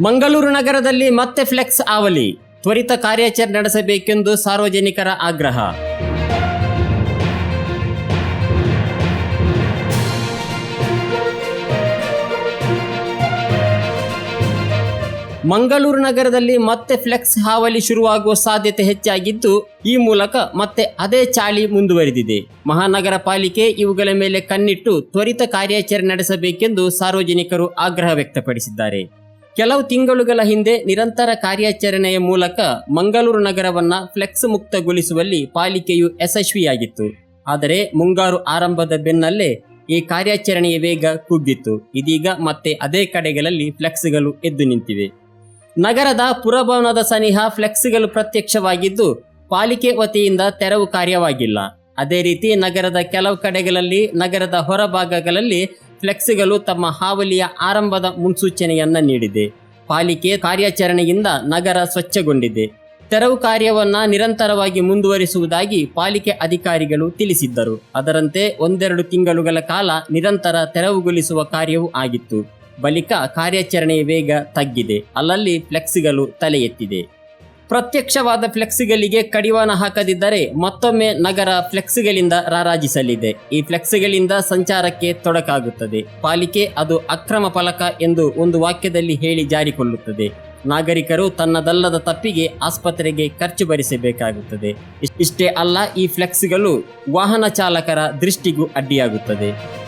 ಮಂಗಳೂರು ನಗರದಲ್ಲಿ ಮತ್ತೆ ಫ್ಲೆಕ್ಸ್ ಆವಲಿ. ತ್ವರಿತ ಕಾರ್ಯಾಚರಣೆ ನಡೆಸಬೇಕೆಂದು ಸಾರ್ವಜನಿಕರ ಆಗ್ರಹ. ಮಂಗಳೂರು ನಗರದಲ್ಲಿ ಮತ್ತೆ ಫ್ಲೆಕ್ಸ್ ಹಾವಳಿ ಶುರುವಾಗುವ ಸಾಧ್ಯತೆ ಹೆಚ್ಚಾಗಿದ್ದು, ಈ ಮೂಲಕ ಮತ್ತೆ ಅದೇ ಚಾಳಿ ಮುಂದುವರೆದಿದೆ. ಮಹಾನಗರ ಪಾಲಿಕೆ ಇವುಗಳ ಮೇಲೆ ಕಣ್ಣಿಟ್ಟು ತ್ವರಿತ ಕಾರ್ಯಾಚರಣೆ ನಡೆಸಬೇಕೆಂದು ಸಾರ್ವಜನಿಕರು ಆಗ್ರಹ ವ್ಯಕ್ತಪಡಿಸಿದ್ದಾರೆ. ಕೆಲವು ತಿಂಗಳುಗಳ ಹಿಂದೆ ನಿರಂತರ ಕಾರ್ಯಾಚರಣೆಯ ಮೂಲಕ ಮಂಗಳೂರು ನಗರವನ್ನು ಫ್ಲೆಕ್ಸ್ ಮುಕ್ತಗೊಳಿಸುವಲ್ಲಿ ಪಾಲಿಕೆಯು ಯಶಸ್ವಿಯಾಗಿತ್ತು. ಆದರೆ ಮುಂಗಾರು ಆರಂಭದ ಬೆನ್ನಲ್ಲೇ ಈ ಕಾರ್ಯಾಚರಣೆಯ ವೇಗ ಕುಗ್ಗಿತ್ತು. ಇದೀಗ ಮತ್ತೆ ಅದೇ ಕಡೆಗಳಲ್ಲಿ ಫ್ಲೆಕ್ಸ್ಗಳು ಎದ್ದು ನಿಂತಿವೆ. ನಗರದ ಪುರಭವನದ ಸನಿಹ ಫ್ಲೆಕ್ಸ್ಗಳು ಪ್ರತ್ಯಕ್ಷವಾಗಿದ್ದು ಪಾಲಿಕೆ ವತಿಯಿಂದ ತೆರವು ಕಾರ್ಯವಾಗಿಲ್ಲ. ಅದೇ ರೀತಿ ನಗರದ ಕೆಲವು ಕಡೆಗಳಲ್ಲಿ ನಗರದ ಹೊರಭಾಗಗಳಲ್ಲಿ ಫ್ಲೆಕ್ಸ್ಗಳು ತಮ್ಮ ಹಾವಳಿಯ ಆರಂಭದ ಮುನ್ಸೂಚನೆಯನ್ನ ನೀಡಿದೆ. ಪಾಲಿಕೆ ಕಾರ್ಯಾಚರಣೆಯಿಂದ ನಗರ ಸ್ವಚ್ಛಗೊಂಡಿದೆ. ತೆರವು ಕಾರ್ಯವನ್ನ ನಿರಂತರವಾಗಿ ಮುಂದುವರಿಸುವುದಾಗಿ ಪಾಲಿಕೆ ಅಧಿಕಾರಿಗಳು ತಿಳಿಸಿದ್ದರು. ಅದರಂತೆ ಒಂದೆರಡು ತಿಂಗಳುಗಳ ಕಾಲ ನಿರಂತರ ತೆರವುಗೊಳಿಸುವ ಕಾರ್ಯವೂ ಆಗಿತ್ತು. ಬಳಿಕ ಕಾರ್ಯಾಚರಣೆಯ ವೇಗ ತಗ್ಗಿದೆ. ಅಲ್ಲಲ್ಲಿ ಫ್ಲೆಕ್ಸ್ಗಳು ತಲೆ ಎತ್ತಿದೆ ಪ್ರತ್ಯಕ್ಷವಾದ ಫ್ಲೆಕ್ಸ್ಗಳಿಗೆ ಕಡಿವಾಣ ಹಾಕದಿದ್ದರೆ ಮತ್ತೊಮ್ಮೆ ನಗರ ಫ್ಲೆಕ್ಸ್ಗಳಿಂದ ರಾರಾಜಿಸಲಿದೆ. ಈ ಫ್ಲೆಕ್ಸ್ಗಳಿಂದ ಸಂಚಾರಕ್ಕೆ ತೊಡಕಾಗುತ್ತದೆ. ಪಾಲಿಕೆ ಅದು ಅಕ್ರಮ ಫಲಕ ಎಂದು ಒಂದು ವಾಕ್ಯದಲ್ಲಿ ಹೇಳಿ ಜಾರಿಕೊಳ್ಳುತ್ತದೆ. ನಾಗರಿಕರು ತನ್ನದಲ್ಲದ ತಪ್ಪಿಗೆ ಆಸ್ಪತ್ರೆಗೆ ಖರ್ಚು ಭರಿಸಬೇಕಾಗುತ್ತದೆ. ಇಷ್ಟೇ ಅಲ್ಲ, ಈ ಫ್ಲೆಕ್ಸ್ಗಳು ವಾಹನ ಚಾಲಕರ ದೃಷ್ಟಿಗೂ ಅಡ್ಡಿಯಾಗುತ್ತದೆ.